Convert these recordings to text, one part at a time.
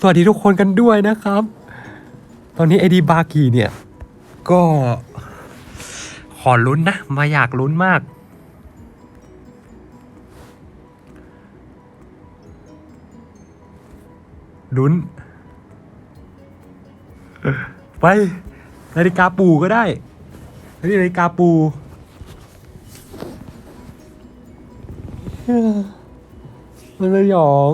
สวัสดีทุกคนกันด้วยนะครับ ตอนนี้ไอดีบากีเนี่ย ก็ ขอลุ้นนะ มาอยากลุ้นมาก ลุ้น ไป นาฬิกาปูก็ได้นี่นาฬิกาปูเฮ้ยมันสยอง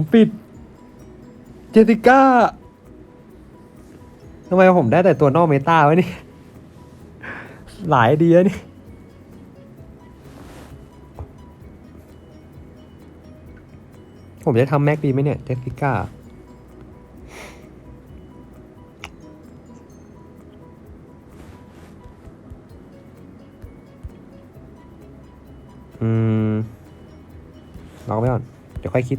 ผมปิด เจสิก้าทำไมผมได้แต่ตัวนอกเมตาวะนี่ หลายดีอะนี่ ผมจะทำแม็กดีไหมเนี่ยเจสิก้าอืมรอไปก่อน เดี๋ยวค่อยคิด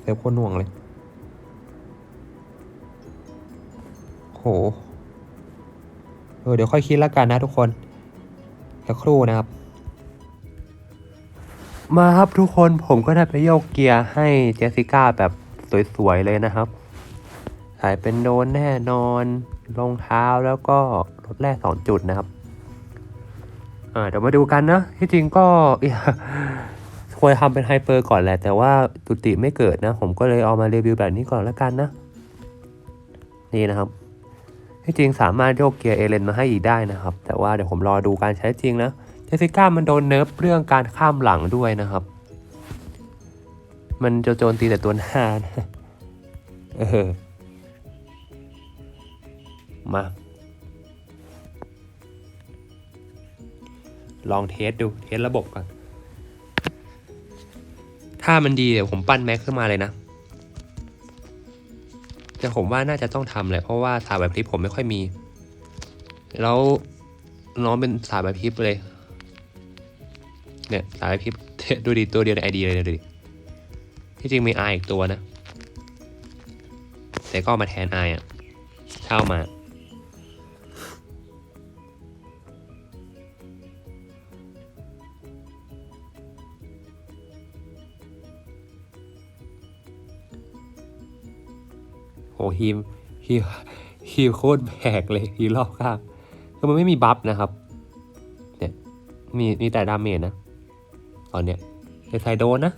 เซฟโคตรหน่วงเลย โห เออ เดี๋ยวค่อยคิดแล้วกันนะทุกคนสักครู่นะครับ มาครับทุกคนผมก็ได้ไปโยกเกียร์ให้เจสสิก้าแบบสวยๆ เลยนะครับสายเป็นโดนแน่นอนรองเท้าแล้วก็รถแร่สองจุดนะครับอ่าเดี๋ยวมาดูกันนะ ที่จริงก็ ควรทำเป็นไฮเปอร์ก่อนแหละ แต่ว่าจุติไม่เกิดนะ ผมก็เลยเอามารีวิวแบบนี้ก่อนแล้วกันนะ นี่นะครับที่จริงสามารถโยกเกียร์เอเลนมาให้อีกได้นะครับ แต่ว่าเดี๋ยวผมรอดูการใช้จริงนะเจสสิก้ามันโดนเนิร์ฟเรื่องการข้ามหลังด้วยนะครับ มันจะโจมตีแต่ตัวหน้านะเออมาลองเทสดู เทสระบบก่อน ถ้ามันดีเดี๋ยวผมปั้นแม็กขึ้นมาเลยนะ แต่ผมว่าน่าจะต้องทำแหละเพราะว่าสายแบบพริบผมไม่ค่อยมี แล้วน้องเป็นสายแบบพริบเลย เนี่ยสายแบบพริบดูดิตัวเดียวในไอดีเลยดูดิที่จริงมีไออีกตัวนะ แต่ก็มาแทนไออะเช่ามา ฮีฮีฮีโคตรแบกเลยฮีรอบข้างคือมันไม่มีบัฟนะครับเนี่ยมีมีแต่ดาเมจนะ ตอนเนี้ยแต่ไซโดนนะ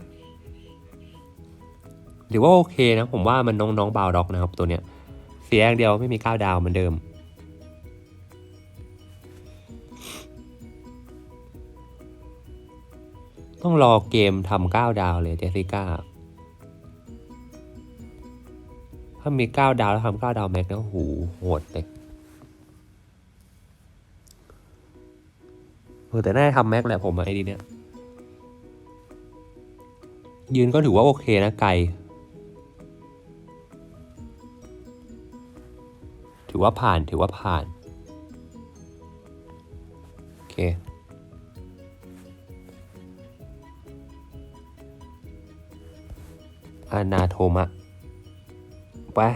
หรือว่าโอเคนะ ผมว่ามันน้องน้องบาวด็อกนะครับตัวเนี้ยเสียอย่างเดียวไม่มีก้าวดาวเหมือนเดิมต้องรอเกมทำก้าวดาวเลยเจสสิก้า ถ้ามีเก้าดาวแล้วทำเก้าดาวแม็กนะหูโหดเลยเออแต่น่าจะทำแม็กแหละผมไอ้ดีเนี้ยยืนก็ถือว่าโอเคนะไกล ถือว่าผ่านถือว่าผ่าน โอเค อานาโทมะ ไป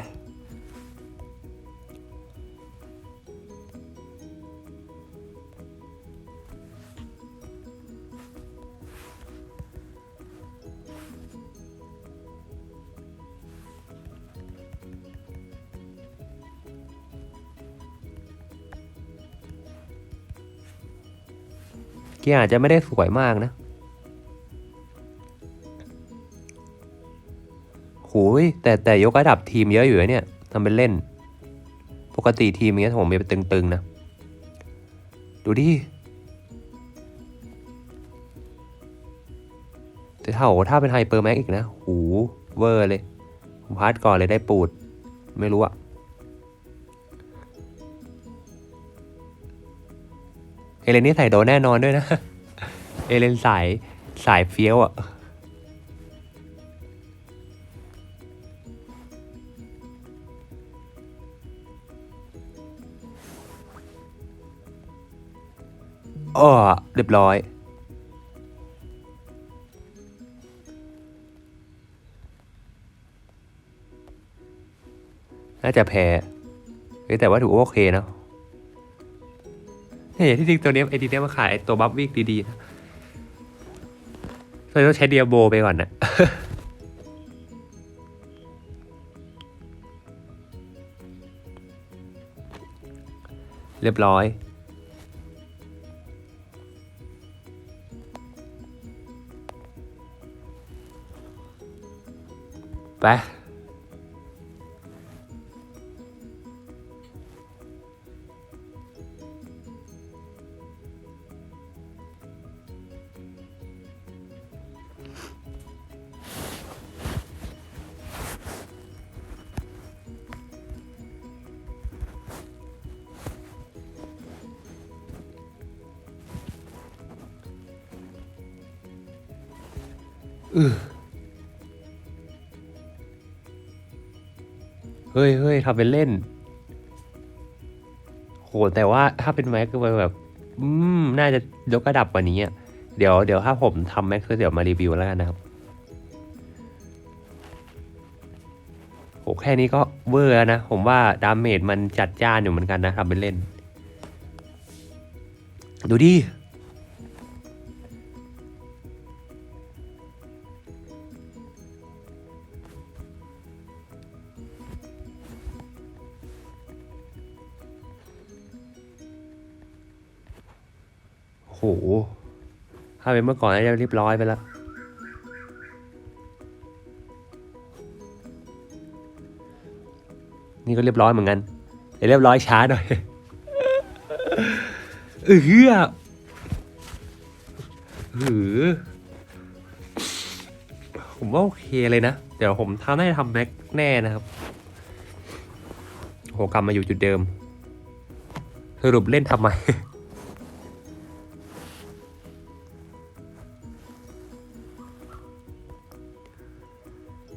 เกียร์อาจจะไม่ได้สวยมากนะ แต่แต่ยกระดับทีมเยอะอยู่เนี่ยทำเป็นเล่น ปกติทีมเนี้ยผมมีเป็นตึงๆนะ ดูดิแต่ถ้าโหถ้าเป็นไฮเปอร์แม็กอีกนะ หูเวอร์เลย ผมพาร์ทก่อนเลยได้ปูด ไม่รู้อะเอเลนนี่ใส่โดนแน่นอนด้วยนะ เอเลนสายสายเฟี้ยวอะ อ้อเรียบร้อย น่าจะแพ้เฮ้ยแต่ว่าถือว่าโอเคเนาะเนี่ยที่จริงตัวเนี้ยไอดีเนี้ยมาขายไอตัวบัฟวิกดีๆนะเลยต้องใช้เดียโบไปก่อนนะเรียบร้อย ไป เฮ้ยเฮ้ยทำเป็นเล่น โห แต่ว่าถ้าเป็นแม็กก็แบบ อืม น่าจะยกระดับกว่านี้อะเดี๋ยวเดี๋ยวถ้าผมทำแม็กซ์เดี๋ยวมารีวิวแล้วกันนะครับโหแค่นี้ก็เวอร์แล้วนะ ผมว่าดาเมจมันจัดจ้านอยู่เหมือนกันนะทำเป็นเล่น ดูดิ เป็นเมื่อก่อนน่าจะเรียบร้อยไปแล้ว นี่ก็เรียบร้อยเหมือนกันแต่เรียบร้อยช้าหน่อยเออเฮือหือผมว่าโอเคเลยนะ เดี๋ยวผมทำได้ทำแม็กแน่นะครับ โหกลับมาอยู่จุดเดิม สรุปเล่นทำไม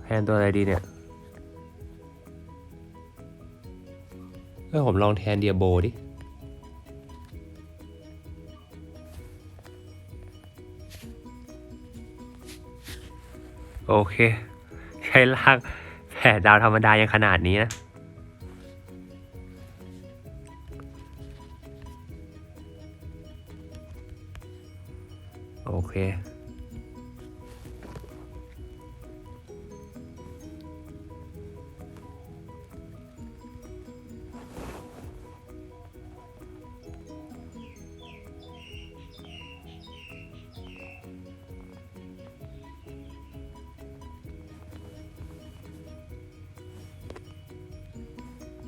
แทนตัวอะไรดีเนี่ยเออผมลองแทนเดียโบดิ โอเค ใช้ล่างแผ่ดาวธรรมดายังขนาดนี้นะ โอเค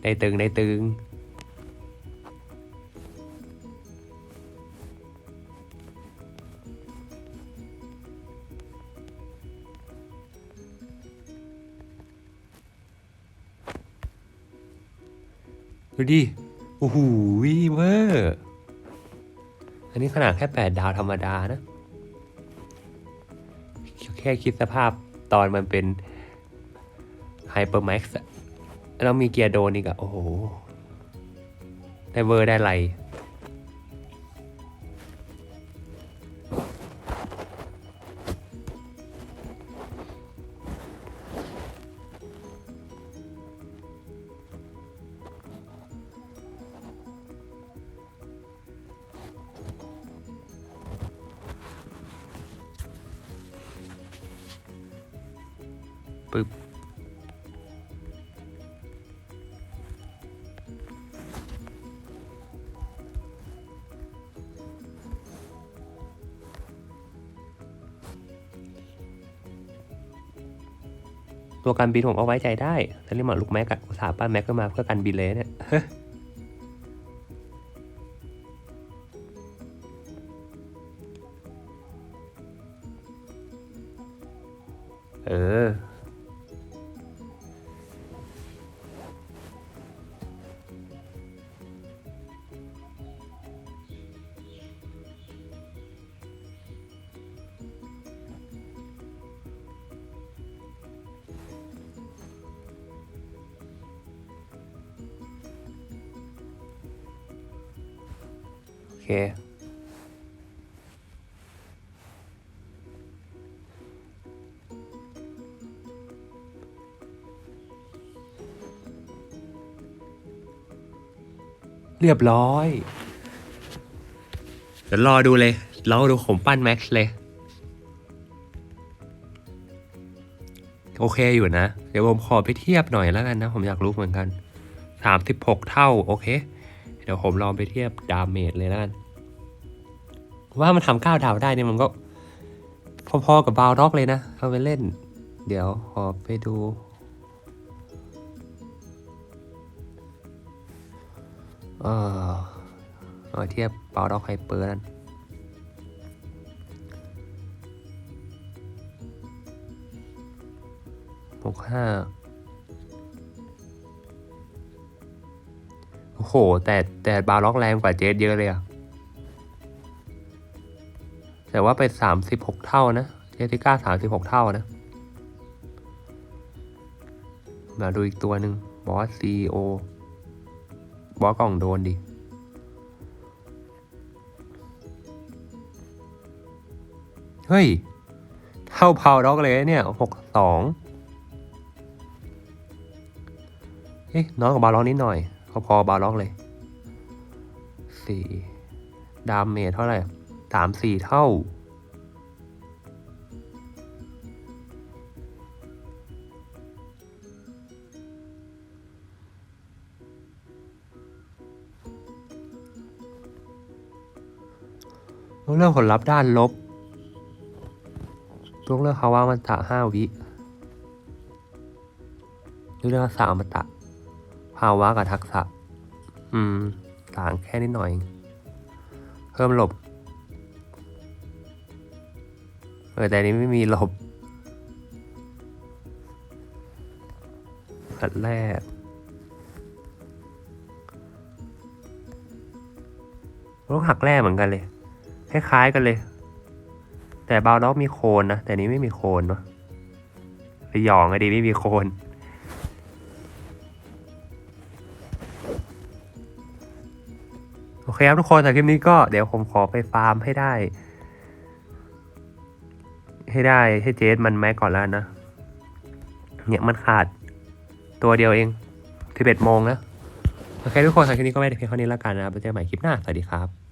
ได้ตึงได้ตึง ดูดิ โอ้โหเวอร์อันนี้ขนาดแค่แปดดาวธรรมดานะ แค่คิดสภาพตอนมันเป็นไฮเปอร์แม็กซ์ แล้วมีเกียร์โดนอีกอะโอ้โห ได้เวอร์ได้ไร ตัวการบินผมเอาไว้ใจได้แต่นี่หมาลูกแม็กอะอุตส่าห์ป้าแม็กก็มาเพื่อการบินเลยเนี่ย เคเรียบร้อย เดี๋ยวรอดูเลย รอดูผมปั้นแม็กซ์เลย โอเคอยู่นะ เดี๋ยวผมขอไปเทียบหน่อยแล้วกันนะ ผมอยากรู้เหมือนกันสามสิบหกเท่า โอเค ดี๋ยวผมลองไปเทียบดาเมจเลยแล้วกันว่ามันทำเก้าดาวได้เนี่ยมันก็ พอๆกับบาวด็อกเลยนะ เอาไปเล่น เดี๋ยวขอไปดูเออเอาเทียบบาวด็อกไฮเปอร์นั่นหกห้า โห แต่แต่บาวด็อกแรงกว่าเจสเยอะเลยอะแต่ว่าไปสามสิบหกเท่านะ เจสติก้าสามสิบหกเท่านะ มาดูอีกตัวหนึ่งบอสซีโอบอสกล่องโดนดิเฮ้ย เท่าพาวด็อกเลยเนี่ยหกสองเอ๊ะน้อยกว่าบาล็อกนิดหน่อย พอๆบาล็อกเลยสี่ดามเมจเท่าไหร่สามสี่เท่ายกเลิกผลลัพธ์ด้านลบยกเลิกคาว่ามันตะห้าวิยกเลิกทักษะอมตะ ภาวะกับทักษะ อืม ต่างแค่นิดหน่อย เพิ่มหลบ เออแต่นี้ไม่มีหลบอันแรกลูกหักแร่เหมือนกันเลย คล้ายๆกันเลย แต่บาวด็อกมีโคนนะ แต่นี้ไม่มีโคนเนาะสยองอดีไม่มีโคน อเคครับทุกคนแต่คลิปนี้ก็เดี๋ยวผมขอไปฟาร์มให้ได้ ให้ได้ให้เจสมันแม็กก่อนแล้วนะ เนี่ยมันขาดตัวเดียวเองที่เบ็ดโมงนะ โอเคทุกคนสำหรับคลิปนี้ก็ไม่ได้เพียงเท่านี้แล้วกันนะครับไว้เจอกันใหม่คลิปหน้า สวัสดีครับ